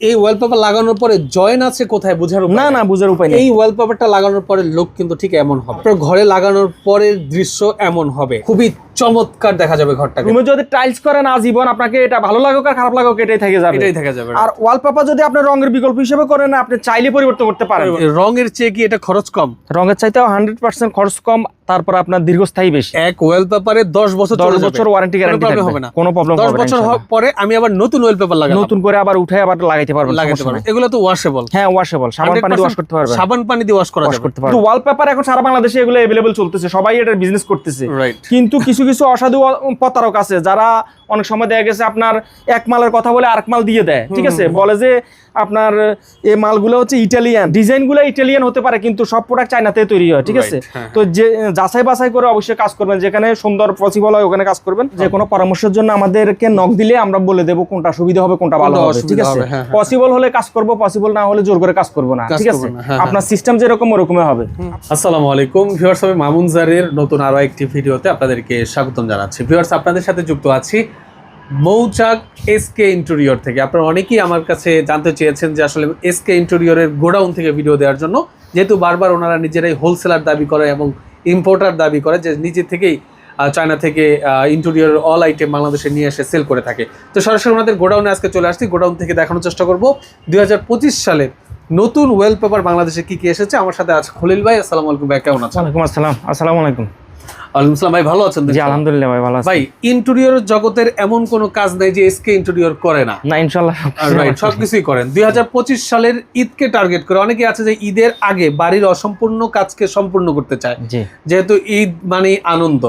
এই ওয়ালপেপার লাগানোর পরে জয়েন আছে কোথায় বোঝার উপায় না না বুঝার উপায় নেই। এই ওয়ালপেপারটা লাগানোর পরে লোক কিন্তু ঠিক এমন হবে। আপনার ঘরে লাগানোর পরের দৃশ্য এমন হবে। খুবই চমৎকার দেখা যাবে ঘরটাকে। রুমে যদি টাইলস করেন আজীবন আপনাকে এটা ভালো লাগুক আর খারাপ লাগুক এটাই থেকে যাবে। এটাই দেখা যাবে। আর ওয়াল ওয়ালপেপার যদি আপনি রঙের বিকল্প হিসেবে করেন আপনি চাইলে পরিবর্তন করতে পারেন। রঙের চেয়ে কি এটা খরচ কম? রঙের চাইতেও হান্ড্রেড পার্সেন্ট খরচ কম। তারপর আপনার দীর্ঘস্থায়ী বেশি এক ওয়ালপেপারে দশ বছর দশ চলে যাবে। বছর ওয়ারেন্টি কোনো গ্যারান্টি problem থাকবে হবে না কোনো প্রবলেম দশ হবে না বছর ইনশাআল্লাহ। হওয়ার পরে আমি আবার নতুন ওয়ালপেপার লাগাবো নতুন করে আবার উঠে আবার লাগাইতে পারবেন লাগাতে সমস্যা পারবো নাই। এগুলো তো ওয়াশেবল হ্যাঁ ওয়াশেবল সাবান পানি দিয়ে ওয়াশ করতে পারবেন সাবান পানি দিয়ে ওয়াশ করা ওয়াশ যাবে করতে পারবেন ওয়ালপেপার এখন সারা বাংলাদেশে এগুলো अवेलेबल চলতেছে সবাই এটার বিজনেস করতেছে রাইট কিন্তু কিছু কিছু অসাধু অ- প্রতারক আছে যারা অনেক সময় দেখা গেছে আপনার এক মালের কথা বলে আরেক মাল দিয়ে দেয় ঠিক আছে বলে যে আপনার এই মালগুলো হচ্ছে ইটালিয়ান ডিজাইনগুলো ইটালিয়ান হতে পারে কিন্তু সব প্রোডাক্ট চায়নাতে তৈরি হয় ঠিক আছে? হ্যাঁ, তো যে যাচাই বাছাই করে অবশ্যই কাজ করবেন যেখানে সুন্দর পসিবল হয় ওখানে কাজ করবেন। যে কোনো পরামর্শের জন্য আমাদেরকে নক দিলে আমরা বলে দেবো কোনটা সুবিধা হবে কোনটা ভালো হবে ঠিক আছে? হবে, হ্যাঁ, হ্যাঁ। পসিবল হলে কাজ করব পসিবল না হলে জোর করে কাজ করব না ঠিক আছে? হ্যাঁ, হ্যাঁ। আপনার সিস্টেম যেরকম ওরকমই হবে। আসসালামু আলাইকুম ভিউয়ার্স আমি মামুন জারের নতুন আরও একটি ভিডিওতে আপনাদেরকে স্বাগতম জানাচ্ছি। ভিউয়ার্স আপনাদের সাথে যুক্ত আছি মৌচাক এসকে ইন্টেরিয়র থেকে। আপনারা অনেকেই আমার কাছে জানতে চেয়েছেন যে আসলে এসকে ইন্টেরিয়রের গোডাউন থেকে ভিডিও দেওয়ার জন্য। যেহেতু বারবার ওনারা নিজেরাই হোলসেলার দাবি করে এবং ইম্পোর্টার দাবি করে যে নিজে থেকেই চায়না থেকে ইন্টেরিয়র অল আইটেম বাংলাদেশে নিয়ে এসে সেল করে থাকে। তো সরাসরি ওনাদের গোডাউনে আজকে চলে আসছি। গোডাউন থেকে দেখানোর চেষ্টা করব। দুই হাজার পঁচিশ সালে নতুন ওয়েল পেপার বাংলাদেশে কি কি এসেছে? আমার সাথে আছে খলিল ভাই। আসসালামু আলাইকুম ভাই, কেমন আছেন? আসসালাম। আসসালামু আলাইকুম। আসসালাম ভাই ভালো আছেন জি আলহামদুলিল্লাহ ভাই ভালো আছি। ভাই ইন্টেরিয়র জগতের এমন কোনো কাজ নাই যে এসকে ইন্টেরিয়র করে না। না ইনশাআল্লাহ। রাইট সবকিছুই করেন। দুই হাজার পঁচিশ সালের ঈদকে টার্গেট করে। অনেকে আছে যে ঈদের আগে বাড়ির অসম্পূর্ণ কাজকে সম্পূর্ণ করতে চায়। যেহেতু ঈদ মানে আনন্দ।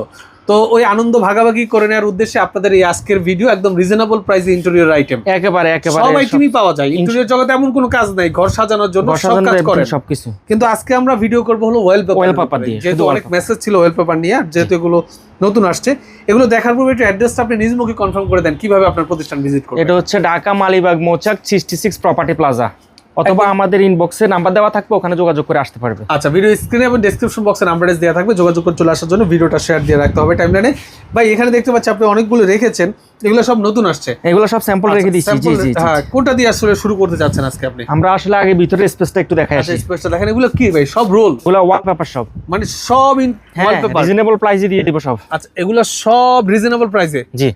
তো ওই আনন্দ ভাগাভাগি করে নেওয়ার উদ্দেশ্যে আপনাদের এই আজকের ভিডিও একদম রিজনেবল প্রাইসে ইন্টেরিয়র আইটেম একেবারে একেবারে সব আইটেমই পাওয়া যায়। ইন্টেরিয়র জগতে এমন কোনো কাজ নাই ঘর সাজানোর জন্য সব কাজ করেন। সবকিছু। কিন্তু আজকে আমরা ভিডিও করব হলো ওয়েল পেপার Wallpaper দিয়ে, যেহেতু অনেক মেসেজ ছিল ওয়েল পেপার নিয়ে আর যেহেতু এগুলো নতুন আসছে এগুলো দেখার পূর্বে একটু অ্যাড্রেসটা আপনি নিজ মুখে কনফার্ম করে দেন কীভাবে আপনার প্রতিষ্ঠান ভিজিট করবেন। এটা হচ্ছে Dhaka Malibag Mouchak sixty six property plaza অথবা আমাদের ইনবক্সে নাম্বার দেওয়া থাকবে ওখানে যোগাযোগ করে আসতে পারবে। আচ্ছা ভিডিও স্ক্রিনে এবং ডেসক্রিপশন বক্সে নাম্বার দেওয়া থাকবে যোগাযোগ করে চলে আসার জন্য ভিডিওটা শেয়ার দিয়ে রাখতে হবে টাইমলাইনে ভাই এখানে দেখতে পাচ্ছি আপনি অনেকগুলো রেখেছেন এগুলো সব নতুন আসছে। এগুলো সব স্যাম্পল রেখে দিচ্ছি জি জি। হ্যাঁ কোনটা দিয়ে আসলে শুরু করতে চাচ্ছেন আজকে আপনি? আমরা আসলে আগে ভিতরে স্পেসটা একটু দেখাই আচ্ছা আসি। স্পেসটা দেখেন এগুলো কি ভাই? সব রোল ওগুলো ওয়ালপেপার সব। মানে সব ইন ওয়ালপেপার রিজনেবল প্রাইসে দিয়ে দিব সব। আচ্ছা এগুলো সব রিজনেবল প্রাইসে জি।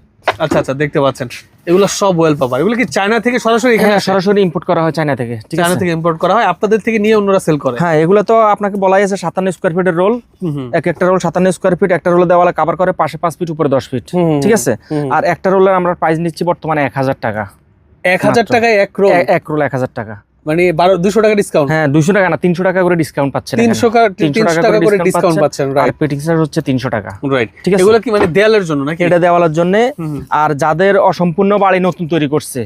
আচ্ছা আচ্ছা দেখতে পাচ্ছেন। এগুলো সব ওয়েল পেপার এগুলো কি চায়না থেকে সরাসরি এখানে হ্যাঁ সরাসরি ইম্পোর্ট করা হয় চায়না থেকে। চায়না থেকে ইম্পোর্ট করা হয়। আপনাদের থেকে নিয়ে অন্যরা সেল করে। হ্যাঁ এগুলো তো আপনাকে বলাই আছে সাতান্ন স্কোয়ার ফিটের রোল। এক একটা রোল সাতান্ন স্কোয়ার ফিট একটা রোলে দেওয়ালে কাভার করে পাশে পাঁচ ফিট উপরে দশ ফিট ঠিক আছে? আর একটা রোলের আমরা প্রাইস নিচ্ছি বর্তমানে এক হাজার টাকা। এক হাজার। টাকায় এক রোল এক রোল এক হাজার টাকা। মানে বারো দুশো টাকা ডিসকাউন্ট হ্যাঁ টাকা না তিনশো টাকা করে ডিসকাউন্ট পাচ্ছেন তিনশো টাকা করে ডিসকাউন্ট পাচ্ছেন। রাইট পেটিং চার্জ হচ্ছে তিনশো টাকা। রাইট ঠিক আছে। এগুলো কি মানে জন্য নাকি? এটা দেওয়ালের জন্য। আর যাদের অসম্পূর্ণ বাড়ি নতুন তৈরি করছে।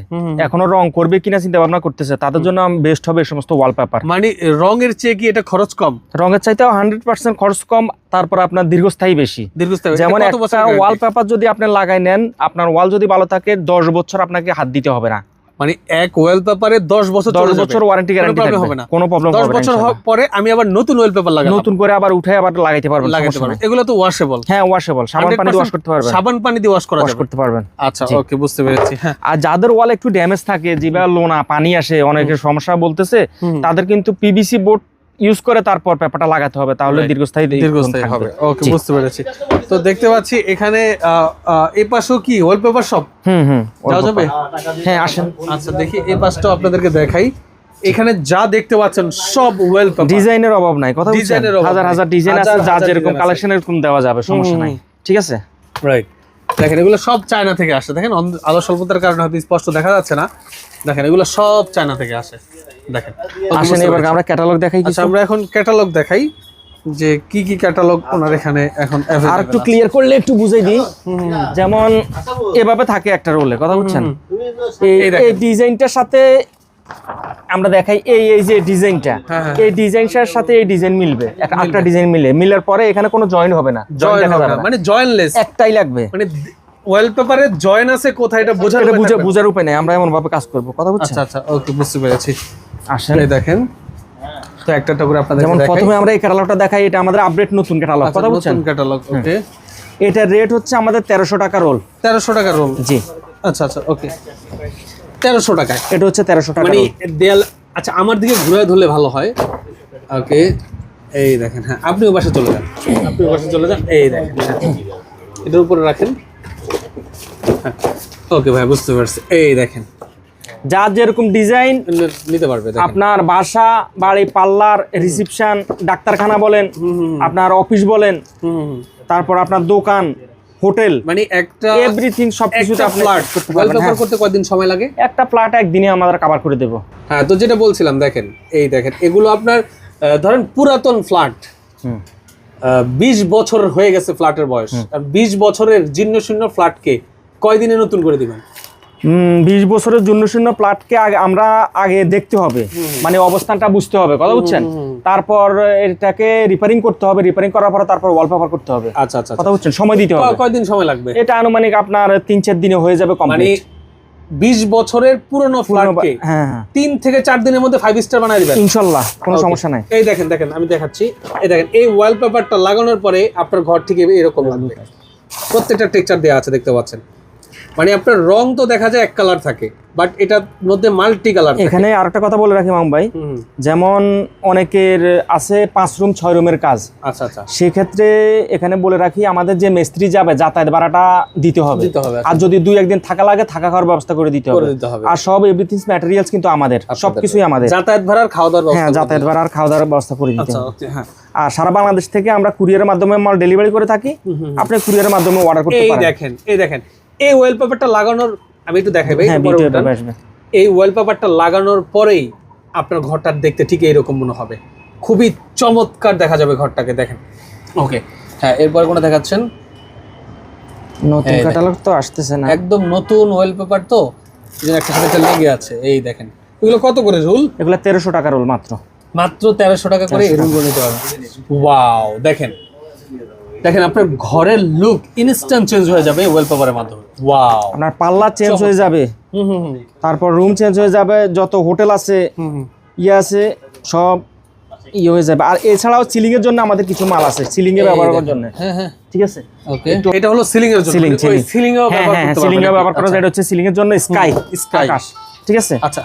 এখনও রং করবে কিনা চিন্তা ভাবনা করতেছে তাদের জন্য বেস্ট হবে এই সমস্ত ওয়ালপেপার মানে রঙের চেয়ে কি এটা খরচ কম? রঙের চাইতেও হান্ড্রেড পার্সেন্ট খরচ কম তারপর আপনার দীর্ঘস্থায়ী বেশি। দীর্ঘস্থায়ী যেমন একটা ওয়ালপেপার যদি আপনি লাগাই নেন আপনার ওয়াল যদি ভালো থাকে দশ বছর আপনাকে হাত দিতে হবে না। মানে এক ওয়েল পেপারে দশ বছর দশ চলে যাবে। বছর ওয়ারেন্টি গ্যারান্টি থাকবে। হবে না। কোনো প্রবলেম হবে না বছর পরে আমি আবার নতুন ওয়েল পেপার লাগাবো নতুন করে আবার উঠে আবার লাগাইতে পারবেন লাগাতে পারবেন। এগুলো তো ওয়াশেবল হ্যাঁ ওয়াশেবল সাবান পানি দিয়ে ওয়াশ করতে পারবেন। সাবান পানি দিয়ে ওয়াশ করা ওয়াশ যাবে। করতে পারবেন। আচ্ছা ওকে বুঝতে পেরেছি হ্যাঁ। আর যাদের ওয়াল একটু ড্যামেজ থাকে যেভাবে লোনা পানি আসে অনেকের সমস্যা বলতেছে তাদের কিন্তু পিভিসি বোর্ড ইউজ করে তারপর পেপারটা লাগাতে হবে তাহলে দীর্ঘস্থায়ী দীর্ঘস্থায়ী হবে। ওকে বুঝতে পেরেছি। তো দেখতে পাচ্ছি এখানে এই পাশেও কি ওয়ালপেপার সব হুম হুম যাওয়া যাবে? হ্যাঁ আসেন। আচ্ছা দেখি এই পাশটাও আপনাদেরকে দেখাই। এখানে যা দেখতে পাচ্ছেন সব ওয়ালপেপার ডিজাইনের অভাব নাই কথা ডিজাইনের হাজার হাজার ডিজাইন আছে যা যেরকম। কালেকশন এরকম দেওয়া যাবে সমস্যা নাই। ঠিক আছে? রাইট দেখেন এগুলো সব চায়না থেকে আসে। দেখেন আলো স্বল্পতার কারণে হয়তো স্পষ্ট দেখা যাচ্ছে না। দেখেন এগুলো সব চায়না থেকে আসে। দেখেন। আসেন এবার আমরা ক্যাটালগ দেখাই আচ্ছা কিছু। আমরা এখন ক্যাটালগ দেখাই যে কি কি ক্যাটালগ ওনার এখানে এখন আর একটু ক্লিয়ার করলে একটু বুঝাই দিই। যেমন এভাবে থাকে একটা রোলে কথা বুঝছেন? এই ডিজাইনটার সাথে আমরা দেখাই এই এই যে ডিজাইনটা হ্যাঁ, হ্যাঁ। এই ডিজাইনটার সাথে এই ডিজাইন মিলবে। এক- একটা ডিজাইন মিলে। মিলার পরে এখানে কোনো জয়েন হবে না। জয়েন হবে না, মানে জয়েনলেস একটাই লাগবে। মানে ওয়ালপেপারে জয়েন আছে কোথায় এটা বোঝার এটা উপায় বুঝে বুঝার উপায় নেই। আমরা এমন ভাবে কাজ করব। কথা বুঝছেন? আচ্ছা আচ্ছা ওকে বুঝতে পেরেছি। আসেন। দেখেন। তো একটা একটা করে আপনাদের যেমন প্রথমে আমরা এই ক্যাটালগটা দেখাই এটা আমাদের আপডেট নতুন ক্যাটালগ কথা বুঝছেন নতুন ক্যাটালগ ওকে এটার রেট হচ্ছে আমাদের তেরোশো টাকা রোল তেরোশো টাকা রোল জি। আচ্ছা আচ্ছা ওকে তেরোশো টাকায়। এটা হচ্ছে তেরোশো টাকা মানে দেয়াল আচ্ছা আমার দিকে ঘুরে ধরলে ভালো হয়। ওকে এই দেখেন হ্যাঁ আপনি ও পাশে চলে যান। আপনি ও পাশে চলে যান এই দেখেন হ্যাঁ। এটার উপরে রাখেন। ওকে ভাই বুঝতে পারছি। এই দেখেন যার যেরকম ডিজাইন নিতে পারবে আপনার বাসা বাড়ি পার্লার রিসিপশন ডাক্তারখানা বলেন আপনার অফিস বলেন। তারপর আপনার দোকান হোটেল মানে একটা এভরিথিং সব কিছুতে ফ্ল্যাট ওয়ালপেপার হ্যাঁ। করতে কয়দিন সময় লাগে? একটা ফ্ল্যাট একদিনে আমরা কাভার করে দেবো। হ্যাঁ তো যেটা বলছিলাম দেখেন এই দেখেন এগুলো আপনার ধরেন পুরাতন ফ্ল্যাট। বিশ বছর হয়ে গেছে ফ্ল্যাটের বয়স। আর বিশ বছরের জীর্ণ শূন্য ফ্ল্যাটকে কয়দিনে নতুন করে দিবেন? বিশ বছরের জন্য শূন্য প্লাটকে আমরা আগে দেখতে হবে। মানে অবস্থানটা বুঝতে হবে কথা বুঝছেন? তারপর এটাকে রিপেয়ারিং করতে হবে রিপেয়ারিং করার পরে তারপর ওয়ালপেপার করতে হবে। আচ্ছা আচ্ছা কথা বুঝছেন? সময় দিতে হবে। কয়দিন সময় লাগবে? এটা আনুমানিক আপনার তিন চার দিনে হয়ে যাবে মানে কমপ্লিট বিশ বছরের পুরনো ফ্ল্যাটকে হ্যাঁ তিন থেকে চার দিনের মধ্যে ফাইভ স্টার বানাই দিবেন? ইনশাল্লাহ কোনো সমস্যা নাই। এই দেখেন দেখেন আমি দেখাচ্ছি। এই দেখেন এই ওয়ালপেপারটা লাগানোর পরে আপনার ঘর থেকে এরকম লাগবে। প্রত্যেকটা টেক্সচার দেওয়া আছে দেখতে পাচ্ছেন। মানে আপনার রং তো দেখা যায় এক কালার থাকে বাট এটার মধ্যে মাল্টি কালার এখানে আরেকটা কথা বলে রাখি মাম ভাই যেমন অনেকের আছে পাঁচ রুম ছয় রুমের কাজ। আচ্ছা আচ্ছা। সেক্ষেত্রে এখানে বলে রাখি আমাদের যে মিস্ত্রি যাবে যাতায়াত ভাড়াটা দিতে হবে। আর যদি দুই একদিন থাকা লাগে থাকা খাওয়ার ব্যবস্থা করে দিতে হবে। আর সব এভরিথিং ম্যাটেরিয়ালস কিন্তু আমাদের সবকিছুই আমাদের। যাতায়াত ভাড়ার খাওয়া দাওয়ার হ্যাঁ যাতায়াত ভাড়া আর খাওয়া দাওয়ার ব্যবস্থা করে দিতে আচ্ছা হবে। হ্যাঁ। আর সারা বাংলাদেশ থেকে আমরা কুরিয়ারের মাধ্যমে মাল ডেলিভারি করে থাকি। আপনি কুরিয়ারের মাধ্যমে অর্ডার করতে পারেন। এই দেখেন এই দেখেন। এই ওয়ালপেপারটা লাগানোর আমি একটু দেখাই ভাই হ্যাঁ এই ওয়ালপেপারটা লাগানোর পরেই আপনার ঘরটা দেখতে ঠিক এইরকম মনে হবে। খুবই চমৎকার দেখা যাবে ঘরটাকে দেখেন। ওকে হ্যাঁ এরপর কোনো দেখাচ্ছেন? নতুন ক্যাটালগ তো আসতেছে না। একদম নতুন ওয়ালপেপার তো এই জন্য একটা সাথে লেগে আছে এই দেখেন। এগুলো কত করে রুল? এগুলো তেরোশো টাকা রোল মাত্র। মাত্র তেরোশো টাকা করে রুলগুলো নিতে পারবেন। ওয়াও দেখেন। দেখেন আপনার ঘরের লুক ইনস্ট্যান্ট চেঞ্জ হয়ে যাবে ওয়ালপেপারের মাধ্যমে। ওয়াও আপনার পাল্লা চেঞ্জ হয়ে যাবে। তারপর রুম চেঞ্জ হয়ে যাবে যত হোটেল আছে ইয়ে আছে সব ইয়ে হয়ে যাবে। আর এছাড়াও সিলিং এর জন্য আমাদের কিছু মাল আছে সিলিং এ এই ব্যবহার করার জন্য। হ্যাঁ হ্যাঁ। ঠিক আছে? ওকে এটা হলো সিলিং এর জন্য। সিলিং সিলিং হ্যাঁ ব্যবহার হ্যাঁ করতে সিলিং এ ব্যবহার করা যায়। এটা হচ্ছে সিলিং এর জন্য স্কাই। আকাশ। ঠিক আছে? আচ্ছা।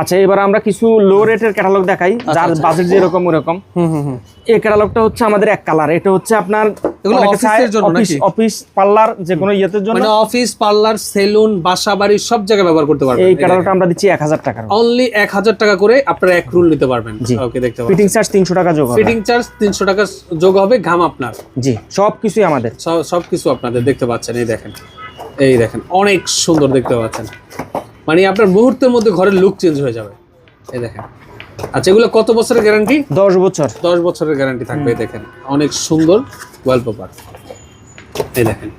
আচ্ছা এবার আমরা কিছু লো রেটের ক্যাটালগ দেখাই যার আচ্ছা। বাজেট যেরকম ওরকম। হুম হুম হুম। এই ক্যাটালগটা হচ্ছে আমাদের এক কালার এটা হচ্ছে আপনার এগুলো অফিসের জন্য অফিস নাকি? অফিস পার্লার যে কোনো ইয়েতে জন্য। মানে অফিস পার্লার সেলুন বাসা বাড়ি সব জায়গায় ব্যবহার করতে পারবেন। এই ক্যাটালগটা আমরা দিচ্ছি এক হাজার টাকার। অনলি এক হাজার টাকা করে আপনারা এক রুল নিতে পারবেন। ওকে দেখতে পাচ্ছেন। ফিটিং চার্জ তিনশো টাকা যোগ হবে। ফিটিং চার্জ তিনশো টাকা যোগ হবে ঘাম আপনার। জি সব কিছুই আমাদের। সব কিছু আপনাদের দেখতে পাচ্ছেন এই দেখেন। এই দেখেন অনেক সুন্দর দেখতে পাচ্ছেন। মানে আপনার মুহূর্তের মধ্যে ঘরের লুক চেঞ্জ হয়ে যাবে। এই দেখেন। আচ্ছা এগুলো কত বছরের গ্যারান্টি দশ বছর। দশ বছরের গ্যারান্টি থাকবে এই দেখেন। অনেক সুন্দর ওয়ালপেপার এই দেখেন।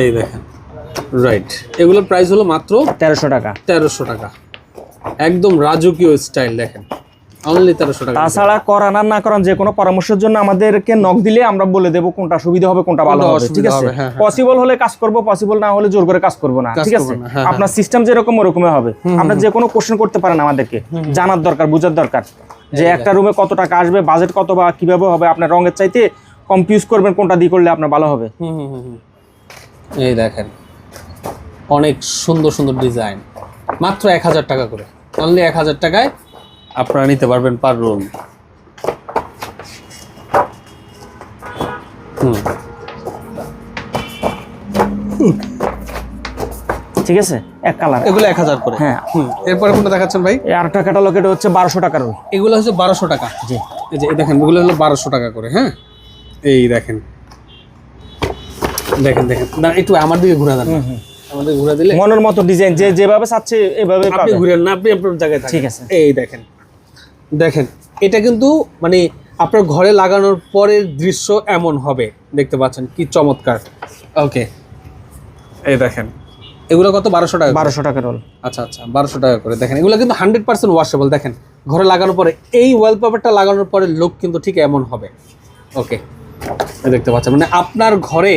এই দেখেন। রাইট এগুলোর প্রাইস হলো মাত্র তেরোশো টাকা। তেরোশো টাকা। একদম রাজকীয় স্টাইল দেখেন। তাছাড়া করান আর না করান যে কোনো পরামর্শের জন্য আমাদেরকে নক দিলে আমরা বলে দেবো কোনটা সুবিধা হবে কোনটা ভালো হবে ঠিক আছে? হবে, হ্যাঁ, হ্যাঁ। পসিবল হলে কাজ করব পসিবল না হলে জোর করে কাজ করব না ঠিক আছে? হ্যাঁ, আপনার সিস্টেম যেরকম ওরকমই হবে। আপনার যে কোনো কোশ্চেন করতে পারেন আমাদেরকে জানার দরকার বোঝার দরকার যে একটা রুমে কত টাকা আসবে বাজেট কত বা কীভাবে হবে আপনার রঙের চাইতে কনফিউজ করবেন কোনটা দিয়ে করলে আপনার ভালো হবে। এই দেখেন অনেক সুন্দর সুন্দর ডিজাইন মাত্র এক হাজার টাকা করে। অনলি এক হাজার টাকায় আপনারা নিতে পারবেন পার রুম। হুম। ঠিক আছে? এক কালার। এগুলো এক হাজার করে। হ্যাঁ। হুম। এরপরে কোনটা দেখাচ্ছেন ভাই? এই আরেকটা ক্যাটালগ এটা হচ্ছে বারোশো টাকার রুম এগুলো হচ্ছে বারোশো টাকা। জি। এই যে দেখেন এগুলো হলো বারোশো টাকা করে হ্যাঁ? এই দেখেন। দেখেন দেখেন। না একটু আমার দিকে ঘুরে দেন। আমাদের ঘুরে দিলে মনের মতো ডিজাইন যে যেভাবে চাচ্ছে এভাবে আপনি ঘুরেন না আপনি আপনার জায়গায় ঠিক আছে। এই দেখেন। দেখেন এটা কিন্তু মানে আপনার ঘরে লাগানোর পরের দৃশ্য এমন হবে। দেখতে পাচ্ছেন কি চমৎকার। ওকে এই দেখেন এগুলো কত? বারোশো টাকা বারোশো টাকার রোল আচ্ছা আচ্ছা বারোশো টাকা করে। দেখেন এগুলো কিন্তু হান্ড্রেড পার্সেন্ট ওয়াশেবল দেখেন ঘরে লাগানোর পরে এই ওয়ালপেপারটা লাগানোর পরে লোক কিন্তু ঠিক এমন হবে। ওকে দেখতে পাচ্ছেন। মানে আপনার ঘরে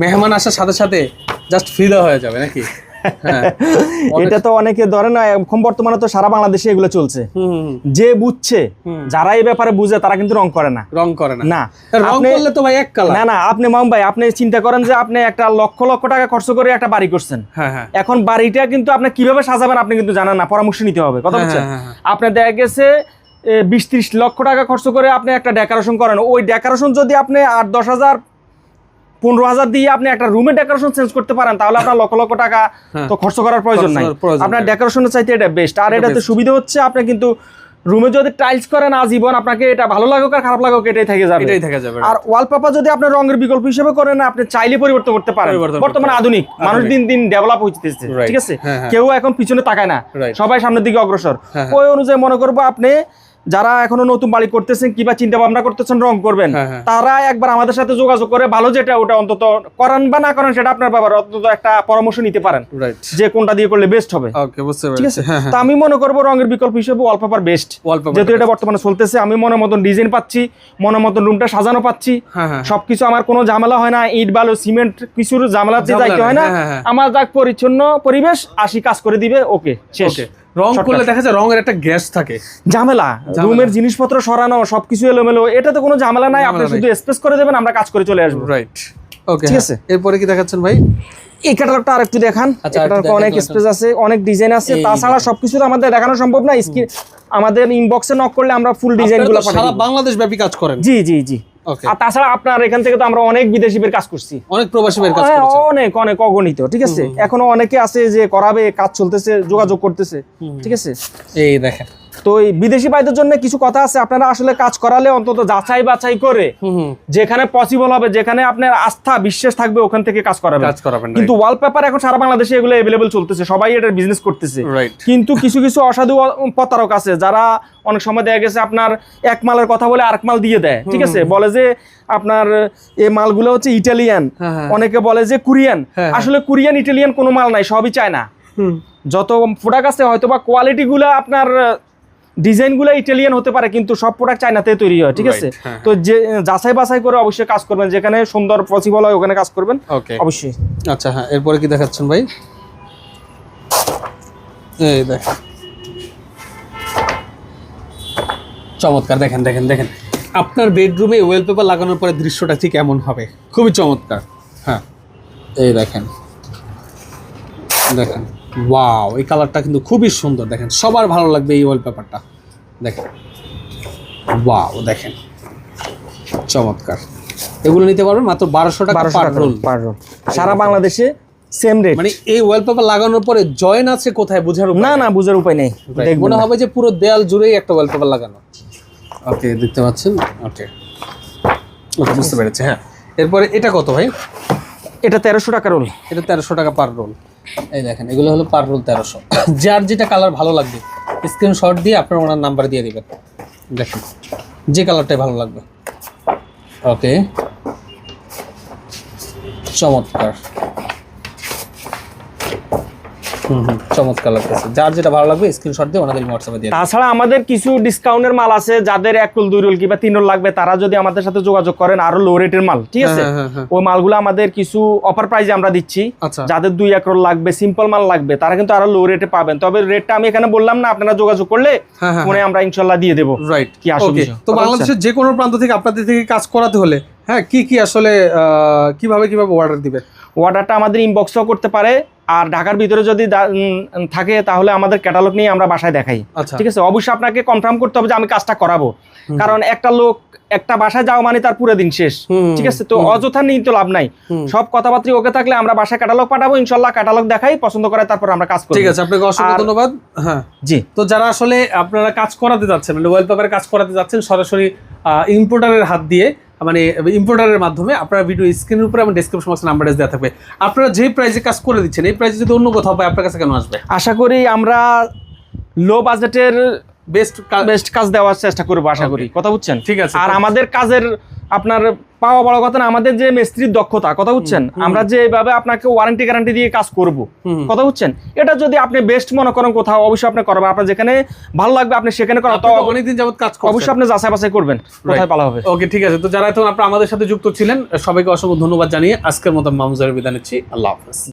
মেহমান আসার সাথে সাথে জাস্ট ফিদা হয়ে যাবে নাকি? এটা তো অনেকে ধরে না এখন বর্তমানে তো সারা বাংলাদেশে এগুলো চলছে। যে বুঝছে যারা এই ব্যাপারে বুঝে তারা কিন্তু রং করে না। রং করে না। না। রং করলে তো ভাই এক কালার না না আপনি মাম ভাই আপনি চিন্তা করেন যে আপনি একটা লক্ষ লক্ষ টাকা খরচ করে একটা বাড়ি করছেন। হ্যাঁ হ্যাঁ। এখন বাড়িটা কিন্তু আপনি কীভাবে সাজাবেন আপনি কিন্তু জানেন না পরামর্শ নিতে হবে কথা হ্যাঁ, বলছেন হ্যাঁ, হ্যাঁ। আপনি দেখা গেছে বিশ ত্রিশ লক্ষ টাকা খরচ করে আপনি একটা ডেকোরেশন করেন। ওই ডেকোরেশন যদি আপনি আট দশ হাজার পনেরো হাজার দিয়ে আপনি একটা রুমের ডেকোরেশন চেঞ্জ করতে পারেন তাহলে আপনার লক্ষ লক্ষ টাকা হ্যাঁ। তো খরচ করার প্রয়োজন নাই। আপনার ডেকোরেশনের চাইতে এটা বেস্ট আর এটা এটাতে সুবিধা হচ্ছে আপনি কিন্তু রুমে যদি টাইলস করেন আজীবন আপনাকে এটা ভালো লাগুক আর খারাপ লাগুক এটাই থেকে যাবে। এটাই থেকে যাবে। আর ওয়ালপেপার যদি আপনি রঙের বিকল্প হিসেবে করেন আপনি চাইলে পরিবর্তন করতে পারেন। বর্তমানে আধুনিক মানুষ দিন দিন ডেভেলপ হইতেছে ঠিক আছে? হ্যাঁ, হ্যাঁ। কেউ এখন পিছনে তাকায় না। সবাই সামনের দিকে অগ্রসর। ওই অনুযায়ী মনে করব আপনি যারা এখনও নতুন বাড়ি করতেছেন কিংবা চিন্তা ভাবনা করতেছেন রং করবেন হ্যাঁ, হ্যাঁ। তারা একবার আমাদের সাথে যোগাযোগ করে ভালো যেটা ওটা অন্তত করেন বা না করেন সেটা আপনার ব্যাপার অন্তত একটা পরামর্শ নিতে পারেন যে কোনটা দিয়ে করলে বেস্ট হবে। ঠিক আছে? হ্যাঁ তো আমি মনে করব রঙের বিকল্প হিসেবে ওয়ালপেপার বেস্ট যেহেতু এটা বর্তমানে চলতেছে আমি মনের মতন ডিজাইন পাচ্ছি মনের মতন রুমটা সাজানো পাচ্ছি। সবকিছু আমার কোনো ঝামেলা হয় না ইট বালু সিমেন্ট কিছুর ঝামেলাতে ঝামেলা যাইতে হয় না। আমার যাক পরিচ্ছন্ন পরিবেশ আসি কাজ করে দিবে ওকে শেষ। রং করলে দেখা যায় রঙের একটা গ্যাস থাকে। ঝামেলা। রুমের জিনিসপত্র সরানো সবকিছু এলোমেলো এটাতে কোনো ঝামেলা নাই। আপনি শুধু স্পেস করে দেবেন আমরা কাজ করে চলে আসব। রাইট ওকে ঠিক আছে। এরপরে কি দেখাচ্ছেন ভাই? এই ক্যাটালগটা আরেকটু দেখান। আচ্ছা, অনেক স্পেস আছে অনেক ডিজাইন আছে। তাছাড়া সবকিছু তো আমাদের দেখানো সম্ভব না। আমাদের ইনবক্সে নক করলে আমরা ফুল ডিজাইনগুলো সারা বাংলাদেশ ব্যাপী কাজ করেন। জি জি জি। আর তাছাড়া আপনার এখান থেকে তো আমরা অনেক বিদেশি বের কাজ করছি। অনেক প্রবাসী বের কাজ হ্যাঁ, অনেক অনেক অগণিত ঠিক আছে? এখনও অনেকে আছে যে করাবে কাজ চলতেছে যোগাযোগ করতেছে ঠিক আছে? এই দেখেন। তো এই বিদেশি ভাইদের জন্য কিছু কথা আছে। আপনারা আসলে কাজ করালে অন্তত যাচাই বাছাই করে যেখানে পসিবল হবে যেখানে আপনার আস্থা বিশ্বাস থাকবে ওখান থেকে কাজ করাবেন। কাজ করাবেন কিন্তু ওয়ালপেপার এখন সারা বাংলাদেশে এগুলো অ্যাভেলেবল চলতেছে। সবাই এটার বিজনেস করতেছে। কিন্তু কিছু কিছু অসাধু প্রতারক আছে যারা অনেক সময় দেখা গেছে আপনার এক মালের কথা বলে আরেক মাল দিয়ে দেয়। ঠিক আছে? বলে যে আপনার এই মালগুলো হচ্ছে ইটালিয়ান। হ্যাঁ, হ্যাঁ। অনেকে বলে যে কোরিয়ান। হ্যাঁ, আসলে কোরিয়ান ইটালিয়ান কোনো মাল নাই সবই চায় না যত প্রোডাক্ট আছে হয়তো বা কোয়ালিটিগুলো আপনার ডিজাইনগুলো ইটালিয়ান হতে পারে কিন্তু সব প্রোডাক্ট চায়নাতে তৈরি হয় ঠিক আছে? হ্যাঁ, তো যে যাচাই বাছাই করে অবশ্যই কাজ করবেন যেখানে সুন্দর পসিবল হয় ওখানে কাজ করবেন অবশ্যই। আচ্ছা হ্যাঁ এরপরে কি দেখাচ্ছেন ভাই? এই দেখেন চমৎকার দেখেন দেখেন দেখেন। আপনার বেডরুমে ওয়েলপেপার লাগানোর পরে দৃশ্যটা ঠিক এমন হবে। খুবই চমৎকার হ্যাঁ। এই দেখেন দেখেন। ওয়াও এই কালারটা কিন্তু খুবই সুন্দর দেখেন। সবার ভালো লাগবে এই ওয়ালপেপারটা দেখেন। ওয়াও দেখেন। চমৎকার। এগুলো নিতে পারবেন মাত্র বারোশো টাকা পার রোল পার রোল সারা বাংলাদেশে সেম রেট মানে এই ওয়ালপেপার লাগানোর পরে জয়েন আছে কোথায় বোঝার না না বুঝার উপায় নেই। মনে হবে যে পুরো দেয়াল জুড়েই একটা ওয়ালপেপার লাগানো। ওকে দেখতে পাচ্ছেন? ওকে ওকে বুঝতে পেরেছি হ্যাঁ। এরপরে এটা কত ভাই? এটা তেরোশো টাকা রোল এটা তেরোশো টাকা পার রোল এই দেখেন, এগুলো হলো পার রোল তেরোশো। যার যেটা কালার ভালো লাগবে স্ক্রিনশট দিয়ে আপনার ওনার নাম্বার দিয়ে দেবেন। দেখেন, যে কালারটাই ভালো লাগবে। ওকে চমৎকার। চমৎকার লাগতেছে। যার যেটা ভালো লাগবে স্ক্রিনশট দিয়ে ওনাদের হোয়াটসঅ্যাপে দিয়ে তাছাড়া আমাদের কিছু ডিসকাউন্টের মাল আছে যাদের এক রোল দুই রোল কিংবা তিন রোল লাগবে তারা যদি আমাদের সাথে যোগাযোগ করেন আরও লো রেটের মাল ঠিক আছে? হ্যাঁ, হ্যাঁ, হ্যাঁ। ওই মালগুলো আমাদের কিছু অফার প্রাইজে আমরা দিচ্ছি। আচ্ছা। যাদের দুই এক রোল লাগবে সিম্পল মাল লাগবে তারা কিন্তু আরও লো রেটে পাবেন। তবে রেটটা আমি এখানে বললাম না আপনারা যোগাযোগ করলে ফোনে আমরা ইনশাল্লাহ দিয়ে দেবো। রাইট কি আসল? তো বাংলাদেশের যে কোনো প্রান্ত থেকে আপনাদের থেকে কাজ করাতে হলে হ্যাঁ কি কি আসলে কীভাবে কীভাবে অর্ডার দিবে অর্ডারটা আমাদের ইনবক্সও করতে পারে। আর ঢাকার ভিতরে যদি থাকে তাহলে আমাদের ক্যাটালগ নিয়ে আমরা বাসায় দেখাই। আচ্ছা। ঠিক আছে? অবশ্যই আপনাকে কনফার্ম করতে হবে যে আমি কাজটা করাবো। কারণ একটা লোক একটা বাসায় যাওয়া মানে তার পুরো দিন শেষ। ঠিক আছে? তো অযথা নিয়ে তো লাভ নাই। সব কথাবার্তা ওকে থাকলে আমরা বাসায় ক্যাটালগ পাঠাবো ইনশাল্লাহ ক্যাটালগ দেখাই পছন্দ করে তারপর আমরা কাজ করব ঠিক আছে আপনাকে অসংখ্য ধন্যবাদ। হ্যাঁ। জি। তো যারা আসলে আপনারা কাজ করাতে যাচ্ছেন মানে ওয়েলপেপারে কাজ করাতে যাচ্ছেন সরাসরি ইম্পোর্টারের হাত দিয়ে মানে ইম্পোর্টারের মাধ্যমে আপনারা ভিডিও স্ক্রিনের উপরে আমার ডিসক্রিপশন বক্সে নাম্বার দেওয়া থাকবে। আপনারা যে প্রাইসে কাজ করে দিচ্ছেন, এই প্রাইসে যদি অন্য কোথাও পায়, আপনার কাছে কেন আসবে? আশা করি আমরা লো বাজেটের বেস্ট বেস্ট কাজ দেওয়ার চেষ্টা করব আশা করি। কথা বুঝছেন? ঠিক আছে। আর আমাদের কাজের আপনার পাওয়া বড় কথা না আমাদের যে মিস্ত্রির দক্ষতা কথা বুঝছেন? আমরা যে এভাবে আপনাকে ওয়ারেন্টি গ্যারান্টি দিয়ে কাজ করব কথা বুঝছেন? এটা যদি আপনি বেস্ট মনে করেন কোথাও অবশ্যই আপনি করবেন। আপনার যেখানে ভালো লাগবে আপনি সেখানে করেন তো অনেকদিন যাবত কাজ করছেন। অবশ্যই আপনি যাচাই বাছাই করবেন কোথায় পালা হবে। ওকে ঠিক আছে। তো যারা এখন আপনারা আমাদের সাথে যুক্ত ছিলেন সবাইকে অসংখ্য ধন্যবাদ জানিয়ে আজকের মতো মামুজারের বিদায় নিচ্ছি। আল্লাহ হাফেজ।